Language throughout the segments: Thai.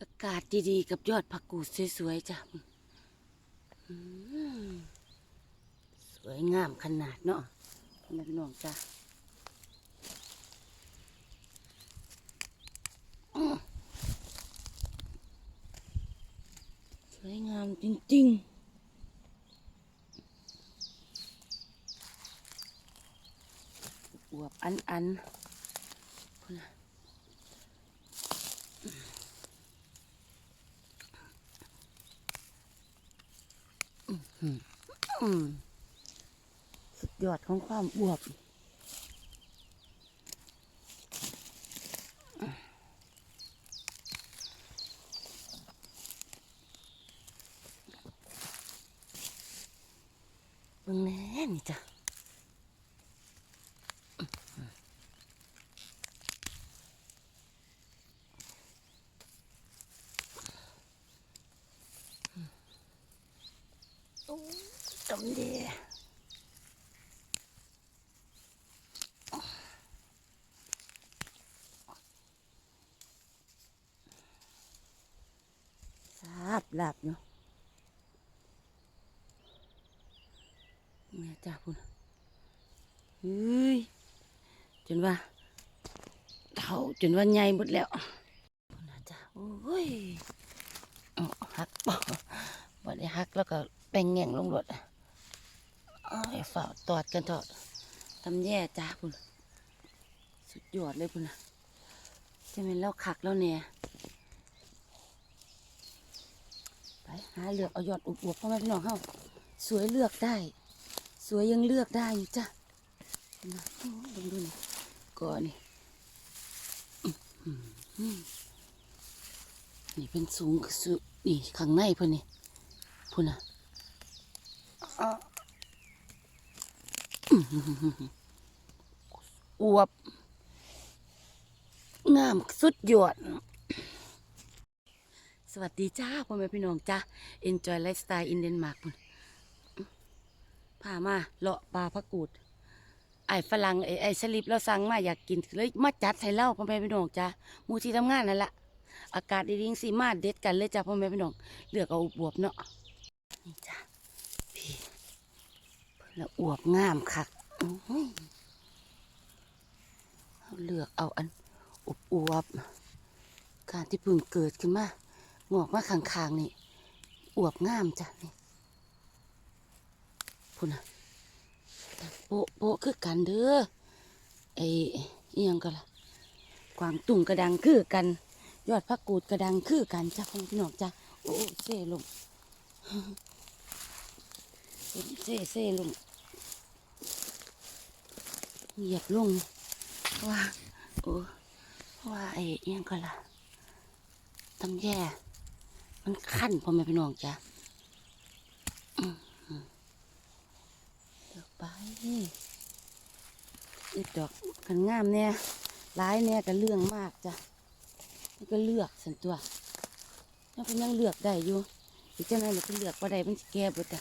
อากาศดีๆ กับยอดผักกูดสวยๆจ้ะสวยงามขนาดเนาะพ่อแม่พี่น้องจ้ะสวยงามจริงๆอวบอันอันๆพุ่นน่ะ อืม สุดยอดของความอวบเบิ่งแน่นี่จ้ะโอ้ จำเดีทราบหลับเนาะแม่จ้าพุ่นเฮ้ยจนว่าเท่าจนว่าใหญ่หมดแล้วพุ่นะจ้าโอ้ยเอาหักบ่ได้หักแล้วก็แป้งแง่งลงรถ เอาให้ฝ่าตอดกันเถอะทำแย่จ้าพุ่นสุดยอดเลยพุ่นนะจะเป็นแล้วขักแล้วเนี่ยไปหาเลือกเอายอดอวบๆพ่อแม่พี่น้องเฮาสวยเลือกได้ สวยยังเลือกได้อยู่จ้ะนะโอ้ยลองดูนี่ก่อนนี่นี่เป็นสูงสุดนี่ข้างในเพิ่นนี่พุ่นน่ะ อ้วบ งามสุดยอด สวัสดีจ้าพ่อแม่พี่น้องจ้า Enjoy Lifestyle in Denmark พุ่นพามาเลาะปลาพักกูด ไอ้ฝรั่งไอ้ไอ้สลิปเราสั่งมาอยากกินเลยมาจัดให้เล่าพ่อแม่พี่น้องจ้ามูที่ทำงานนั่นละอากาศดีๆสิมาเด็ดกันเลยจ้าพ่อแม่พี่น้องเลือกเอาบวบเนาะนี่จ้า เพิ่นละอวบงามคักอื้อหือเอาเลือกเอาอันอวบการที่เพิ่งเกิดขึ้นมางอกมาข้างๆนี่อวบงามจ้ะนี่พุ่นน่ะโปะโปะคือกันเด้อไอ้อิหยังก็ล่ะกวางตุ่งกระดังคือกัน ยอดพักกูดกระดังคือกันจ้ะพ่อพี่น้องจ้ะโอ้เซ่ลงเซ่เซ่ลง เหยียบลงว่าโอ้ว่าไอ้ยังก็ล่ะตำแย่ มันขั้นพ่อแม่พี่น้องจ้ะอืมอืมเดี๋ยวไปอีดอกกันงามเนี่ยร้ายเนี่ยก็เรื่องมากจ้ะนี่ก็เลือกสันตัวยังเป็นยังเลือกได้อยู่อีกเจ้าไหนเราก็เลือกว่าใดมันแก้บดจ้ะ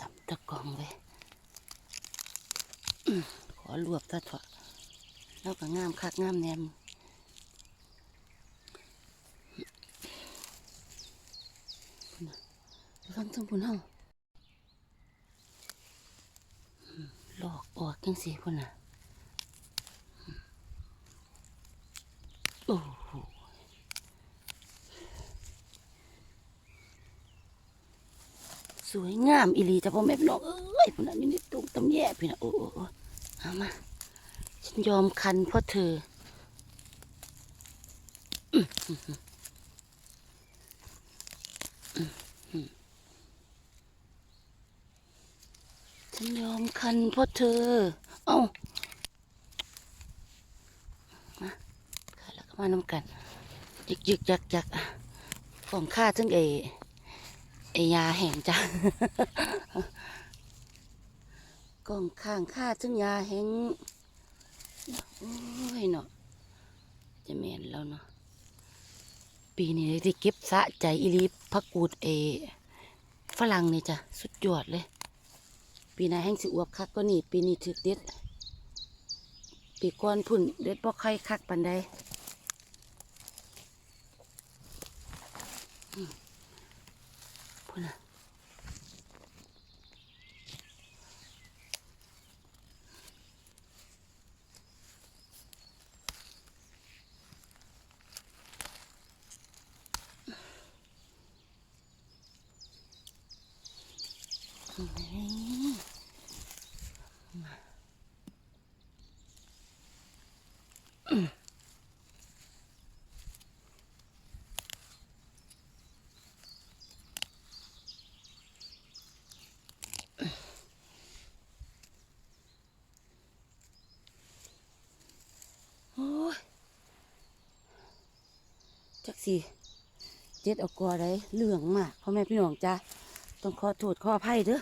ทำตะกองไว้ข้อขอรวบซะเถอะแล้วก็งามคักงามแนมฟังทั้งพุ่นเฮาอืมลอกออกจังสีพุ่นน่ะอืมโอ้โห สวยงามอีหลีจ้ะพ่อแม่พี่น้องเอ้ยพี่น้องนี่นี่ตุ้งตำแย่พี่น้องโอ้โอ้เอามาฉันยอมคันเพราะเธอฉันยอมคันเพราะเธอ เอ้ามาแล้วก็มานำกันยึกยึกยักยักของข้าถึงเอ ไอยาแห่งจ้ะกองข้างค่าจึงยาแห่งโอ้ยเนาะจะแม่นแล้วเนาะปีนี้ได้เก็บสะใจอีลีพักกูดเอฝรั่งนี่จ้ะสุดยอดเลย ปีหน้าแห้งสิอวบคักก็นี่ ปีนี้ถึกเด็ด ปีก่อนพุ่นเด็ดบ่ค่อยคักปันใดอืมพุ่นน่ะโอ้ย จักสิเจ็ดออกกอได้เหลืองมากพ่อแม่พี่น้องจ้า ต้องขอโทษขออภัยเด้อ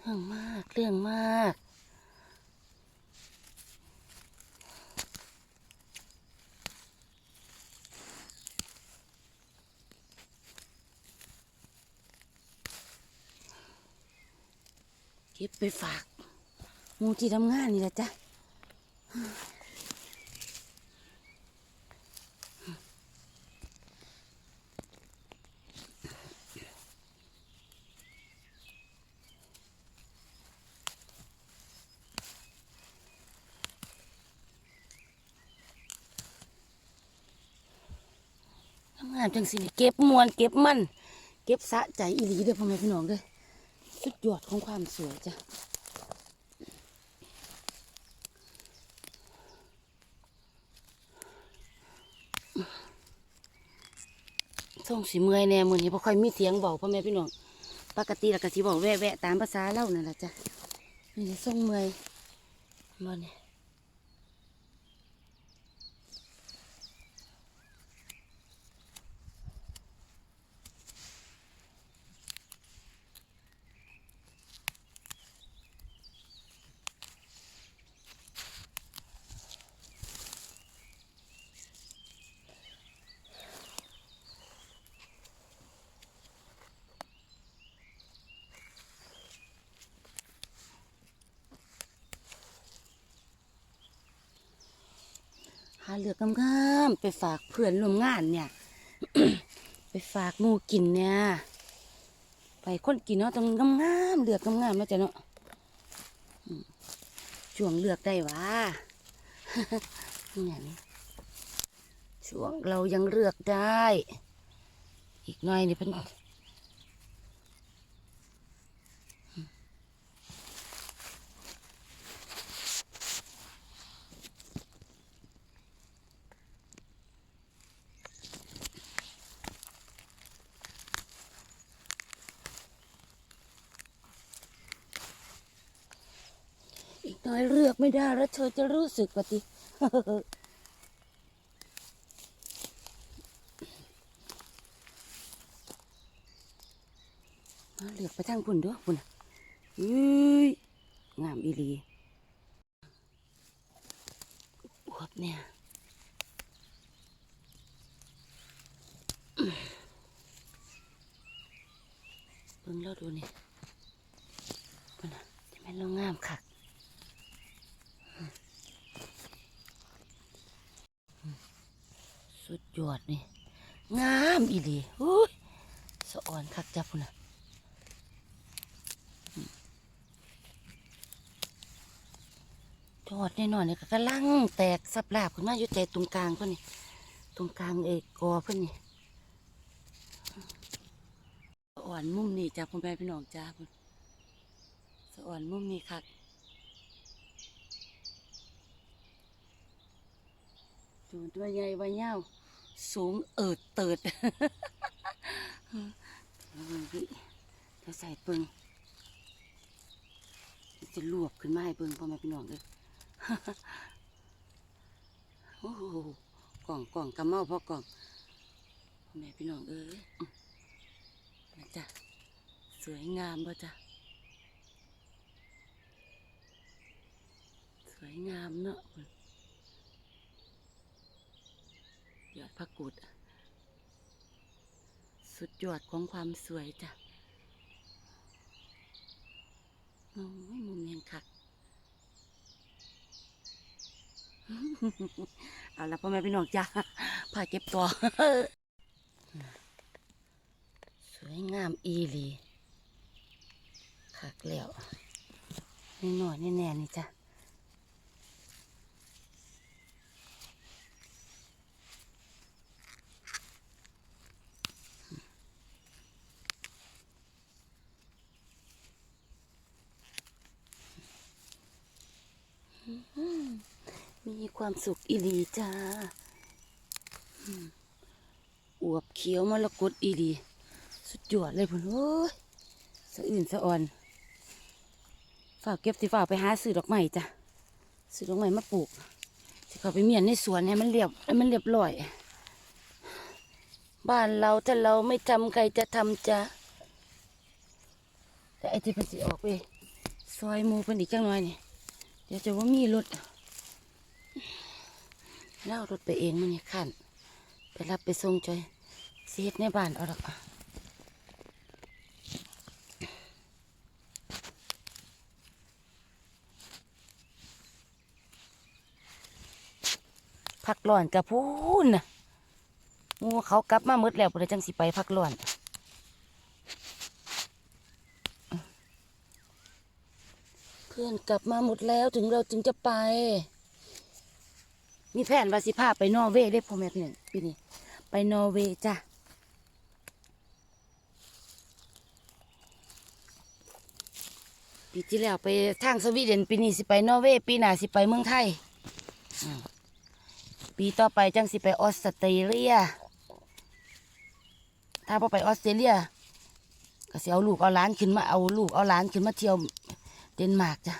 เรื่องมากเรื่องมากเก็บไปฝาก มูที่ทำงานนี่แหละจ้ะทำงานจังสินี่เก็บมวนเก็บมัน เก็บสะใจอีหลีเด้อพ่อแม่พี่น้องเด้อสุดยอดของความสวยจ้ะ ส่งสีเมื่อยแน่มือนี้บ่ค่อยมีเสียงเบาพ่อแม่พี่น้องปกติแล้วก็สีบอกแวะๆตามภาษาเล่านั่นแหละจ้ะนี่ส่งเมื่อยมาเนี่ยาเหลือกงามๆไปฝากเพื่อนร่วมงานเนี่ย ไปฝากมูกินเนี่ย ไปคนกินเนาะต้องงามๆเลือกงามๆนะจ้ะเนาะช่วงเลือกได้วะนี่ยนี้ช่วงเรายังเลือกได้ อีกหน่อยนี่เพิ่น น่อยเลือกไม่ได้แล้วเธอจะรู้สึกปฏิเหลือกไปทางพุ่นเด้วยพุ่นน่ะอุ้ยงามอีหลีอวบเนี่ยเบิ่งแล้วดูนี่พุ่นน่ะจะแม่นเรางามคักอืมอืม สุดยอดนี่งามอีหลีอุ้ยสะอ่อนคักจ้ะพุ่นน่ะทอดแน่นอนเนี่ยก็กำลังแตกสับลาบขึ้นมาอยู่ใจตรงกลางเพื่อนนี่ตรงกลางเอกกอเพื่อนนี่สะอ่อนมุมนี่จ้าพ่อแม่พี่น้องจ้าพุ่นสะอ่อนมุมนี่ค่ะ ตัวตัวใหญ่ใบเงาสูงเอิดเติดเอาเบิ่งพี่จะใส่ปึงจะลวกขึ้นมาให้เบิ่งพ่อแม่พี่น้องเลยโอ้โหกล่องกล่องกำเมาพ่อกล่องพ่อแม่พี่น้องเอ้ยอื้อนะจ๊ะสวยงามป่ะจ๊ะสวยงามเนาะ ยอดพักกุดสุดยอดของความสวยจ้ะโอ้ยมุมยังคักเอาละพ่อแม่พี่น้องจ้าพาเก็บตัว สวยงามอีหลีคักแล้วนี่หน่อยนี่แน่นี่จ้ะ มี ความสุขอีหลีจ้าอวบเขียวมรกตอีหลีสุดยอดเลยพุ่นโอ้ยสะอื่นสะอ่อนฝากเก็บสิฝากไปหาซื้อดอกไม้จ้ะซื้อดอกไม้มาปลูกสิเขาไปเมียนในสวนให้มันเรียบให้มันเรียบร้อย บ้านเราถ้าเราไม่ทำใครจะทำจ้ะแต่ไอ้ที่เพิ่นสิออกไปซอยมูเพิ่นอีกจังหน่อยนี่เดี๋ยวจะว่ามีรถ เล่ารถไปเองมันนี่ขันไปรับไปส่งจอยเสียดในบ้านเอาดอกอะพักร้อนกับพูนนะงูเขากลับมามืดแล้วเลยจังสิไปพักร้อนเพื่อนกลับมาหมดแล้วถึงเราจึงจะไป มีแผนว่าสิพาไปนอร์เวย์ได้พ่อแม่พี่น้องปีนี้ไปนอร์เวย์จ้ะปีที่แล้วไปทางสวีเดนปีนี้สิไปนอร์เวย์ปีหน้าสิไปเมืองไทย ปีต่อไปจังสิไปออสเตรเลีย ถ้าพอไปออสเตรเลียก็สิเอาลูกเอาหลานขึ้นมาเอาลูกเอาหลานขึ้นมาเที่ยวเดนมาร์กจ้ะ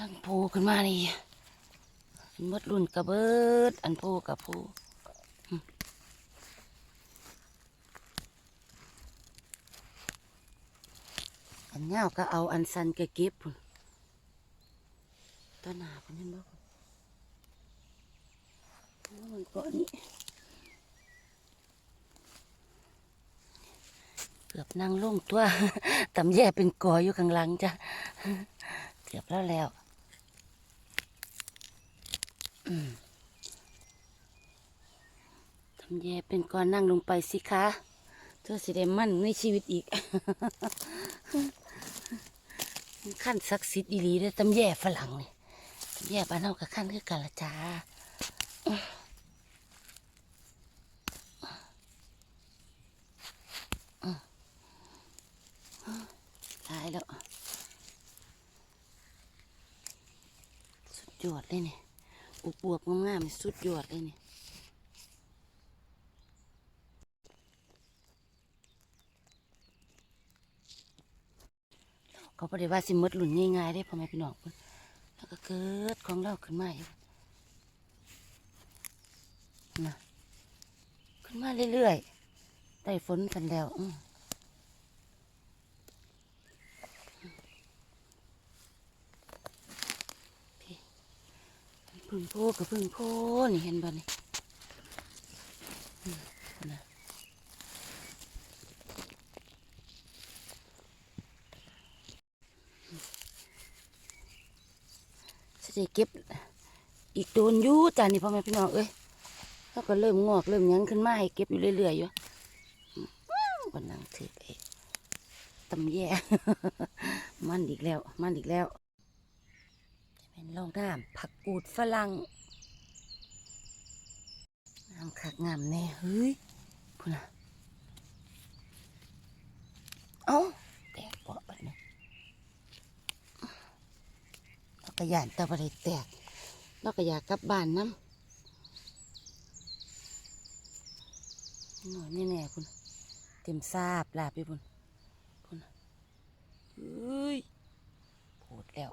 ลังโผล่ขึ้นมานี่อันมดรุ่นกระเบิด อันโผล่กับโผล่หึอันเงาก็เอาอันสันก็เก็บพุ่นต้นหนาพุ่นเห็นบ่มันกาะนี่เกือบนั่งลงตัวตำแย่เป็นกออยู่ข้างหลังจ้ะเกือบแล้วแล้ว ทำแย่เป็นก่อนนั่งลงไปสิคะเธอสิได้มั่นในชีวิตอีก ขั้นศักดิ์สิทธิ์อีหลีเลยตำแย่ฝรั่งนี่ตำแย่บ้านเฮากับขั้นคือกันละจ้าตายแล้ว สุดยอดเลยเนี่ย อุบวบงามๆสุดยอดเลยนี่เขาบอกว่าสิมดหลุนง่ายๆได้พ่อแม่พี่น้องแล้วก็เกิดของเราขึ้นมาอยู่นะขึ้นมาเรื่อยๆได้ฝนกันแล้ว อืม พึ่งโพกับพึ่งโพนี่เห็นบ่นี่นะสิได้เก็บอีกโดนยู่จ้านี่พ่อแม่พี่น้องเอ้ยเขาก็เริ่มงอกเริ่มยังขึ้นมาให้เก็บอยู่เรื่อยๆอยู่วันนั่งถือเองตำแย่ มันอีกแล้ว มันอีกแล้ว เป็นร่องน้ำผักกูดฝรั่งน้ำคักงามแน่เฮ้ยพูดนะเอ้าแตกเปาะแบบนี้เราก็ยานตะบะได้แตกเราก็อยากกลับบ้านน้ำหน่อยแน่ๆคุณเต็มซาบลาบไปบุญคุณเฮ้ยโผดแล้ว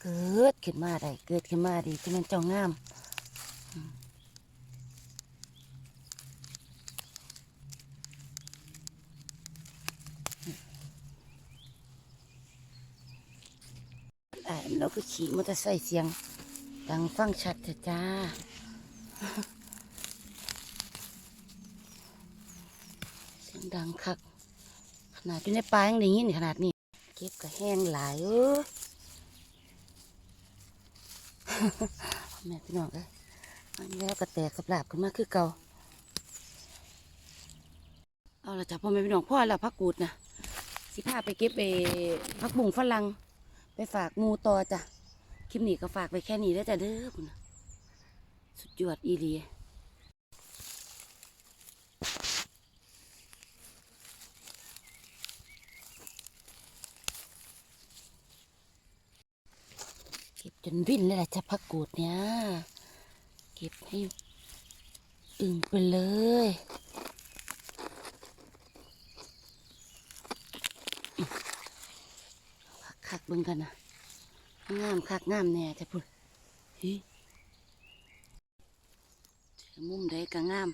เกิดขึ้นมาได้เกิดขึ้นมาดีที่มันเจ้างามอืมอ่าเราก็ขี่มอเตอร์ไซค์เสียง ดังฟังชัดเถอะจ้าเสียงดังคัก ขนาดอยู่ในป่ายังได้ยินขนาดนี้ เก็บก็แห้งหลายเออ แม่พี่น้องเอ้ยแล้วก็แตกสลาบขึ้นมาคือเก่าเอาละจ้ะพ่อแม่พี่น้องพ่อแล้วพักกูดนะสิพาไปเก็บไปพักบุ้งฝรั่งไปฝากหมูต่อจ้ะคลิปนี้ก็ฝากไปแค่นี้แล้วจ้ะเด้อพุ่นน่ะสุดยอดอีเลีย จนวิ่นเลยแหละจะพักกูดเนี่ยเก็บให้อึ่งไปเลยคักเบิ่งกันนะงามคักงามแน่จะพุ่นเฮ้ยมุมใดก็งาม